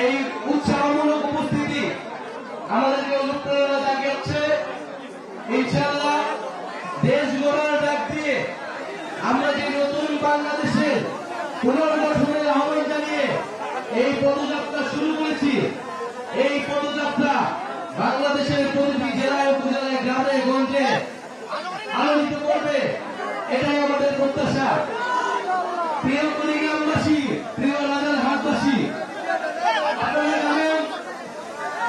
এই উৎসাহমূলক গড়ার ডাক আমরা যে নতুন বাংলাদেশের পুনর্গঠনের আহ্বান জানিয়ে এই পদযাত্রা শুরু করেছি এই পদযাত্রা বাংলাদেশের প্রতিটি জেলায় উপজেলায় গ্রামে গঞ্জে আলোকিত করবে এটাই আমাদের প্রত্যাশা প্রিয় রাজার হাটবাসী আপনারা জানেন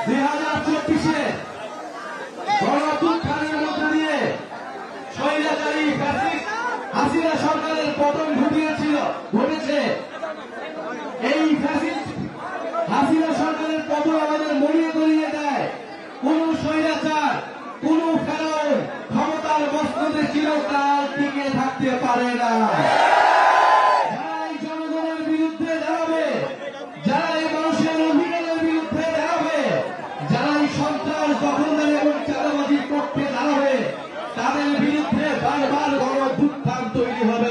দুই হাজার চব্বিশে গণঅভ্যুত্থানের মধ্যে দিয়ে স্বৈরাচারী ফ্যাসিস্ট হাসিনা সরকারের পতন ঘটিয়েছিল ঘটেছে এই ফ্যাসিস্ট হাসিনা সরকারের পতন আমাদের মরিয়ে করিয়ে দেয় কোন স্বৈরাচার কোন ফেরাউন ক্ষমতার মস্তদে চিরকাল টিকে থাকতে পারে না যারা এই জনগণের বিরুদ্ধে দাঁড়াবে যারা এই মানুষের অধিকারের বিরুদ্ধে দাঁড়াবে যারা এই সন্ত্রাস দখলদারি এবং চাঁদাবাজি করতে দাঁড়াবে তাদের বিরুদ্ধে বারবার গণ অভ্যুত্থান তৈরি হবে তাহলে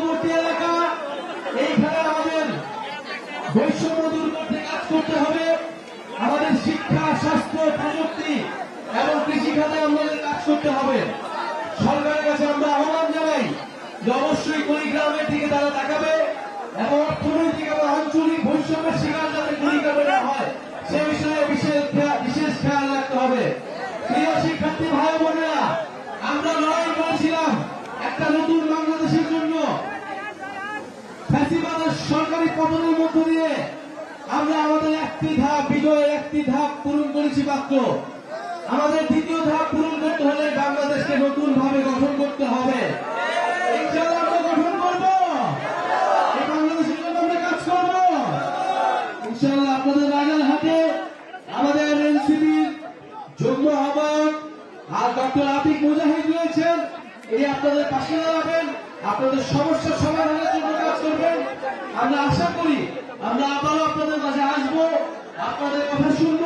বৈষম্য দূর কাজ করতে হবে। আমাদের শিক্ষা, স্বাস্থ্য, প্রযুক্তি এবং কৃষিখাতে আমাদের কাজ করতে হবে। সরকারের কাছে আমরা আহ্বান জানাই যে অবশ্যই কুড়িগ্রামের দিকে তারা তাকাবে এবং অর্থনৈতিক এবং আঞ্চলিক বৈষম্যের শিকার যাতে কুড়িগ্রামে না হয়, সে বিষয়ে বিশেষ বিশেষ খেয়াল রাখতে হবে। প্রিয় শিক্ষার্থী, ভাই বোনেরা, আমরা লড়াই করেছিলাম একটা নতুন বাংলাদেশের জন্য ফ্যাসিবাদের সরকারি পতনের মধ্য দিয়ে আমরা আমাদের একটি ধাপ, বিজয়ের একটি ধাপ পূরণ করেছি মাত্র। আমাদের দ্বিতীয় ধাপ পূরণ করতে হলে বাংলাদেশকে নতুন ভাবে গঠন করতে হবে। আপনাদের আর ডক্টর আতিক মুজাহিদ রয়েছেন। আপনাদের পাশে দাঁড়াবেন। আপনাদের সমস্যা সমাধানের জন্য কাজ করবেন। আমরা আশা করি আমরা আবারও আপনাদের কাছে আসব, আপনাদের কথা শুনব।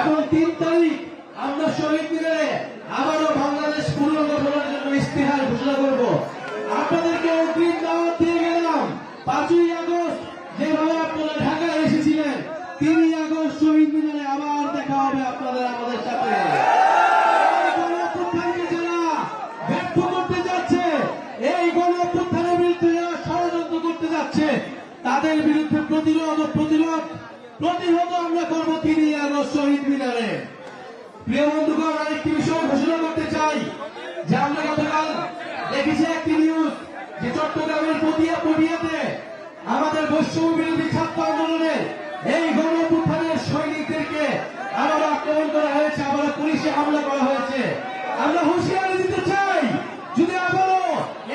এবং তিন তারিখ আমরা শহীদ মিনারে আবারও বাংলাদেশ পুনর্গঠনের জন্য ইস্তেহার ঘোষণা করব। আপনাদেরকে অগ্রিম দাওয়াত দিয়ে গেলাম, পাঁচই আগস্ট যেভাবে আপনারা ঢাকায় এসেছিলেন, তিনই আগস্ট শহীদ মিনারে আবার দেখা হবে আপনাদের, আমাদের সাথে এই গণঅভ্যুত্থানকে যারা ব্যর্থ করতে যাচ্ছে এই গণঅভ্যুত্থানের বিরুদ্ধে যারা ষড়যন্ত্র করতে যাচ্ছে তাদের বিরুদ্ধে প্রতিরোধ ও প্রতিরোধ প্রতিহত আমরা করব তিনি আগস্ট শহীদ মিনারে। প্রিয় বন্ধুগণ, আরেকটি বিষয় ঘোষণা করতে চাই, যে আমরা গতকাল দেখেছি একটি নিউজ যে চট্টগ্রামের পটিয়া পটিয়াতে আমাদের বৈষম্য বিরোধী ছাত্র আন্দোলনের এই গণঅভ্যুত্থানের সৈনিকদেরকে আবার আক্রমণ করা হয়েছে, আবার পুলিশে হামলা করা হয়েছে। আমরা হুঁশিয়ারি দিতে চাই যদি আবারও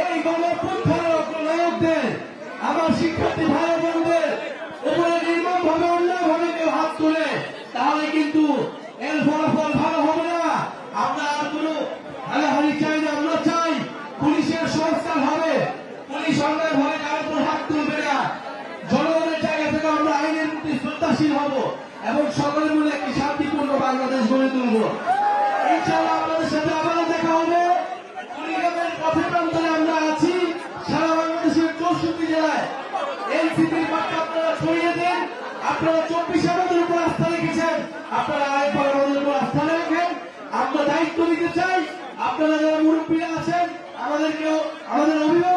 এই গণঅভ্যুত্থানের অগ্রনায়কদের আমার শিক্ষার্থী ভাই বোনদের উপরে নির্মম ভাবে অন্যায় ভাবে কেউ হাত তোলে তাহলে কিন্তু এর ফলাফল ভালো হবে না আমরা আর কোনো হালাহালি চাই না আমরা চাই পুলিশের সংস্কার হবে পুলিশ অন্যায় ভাবে কারোর উপর হাত তুলবে না জনগণের জায়গা থেকে আমরা আইনের প্রতি শ্রদ্ধাশীল হব এবং সকলে মিলে একটি শান্তিপূর্ণ বাংলাদেশ গড়ে তুলব। আপনাদের সাথে আবারও দেখা হবে। কুড়িগ্রামের পথে প্রান্তরে আমরা আছি। সারা বাংলাদেশের চৌষট্টি জেলায় এনসিপির আপনারা ছড়িয়ে দেন। আপনারা চব্বিশ আমাদের উপর আস্থা রেখেছেন। আপনারা আরেকবার আমাদের উপর আস্থা রাখেন আমরা দায়িত্ব নিতে চাই। আপনারা যারা মুরব্বীরা আছেন, আমাদেরকেও, আমাদের অভিভাবকত্ব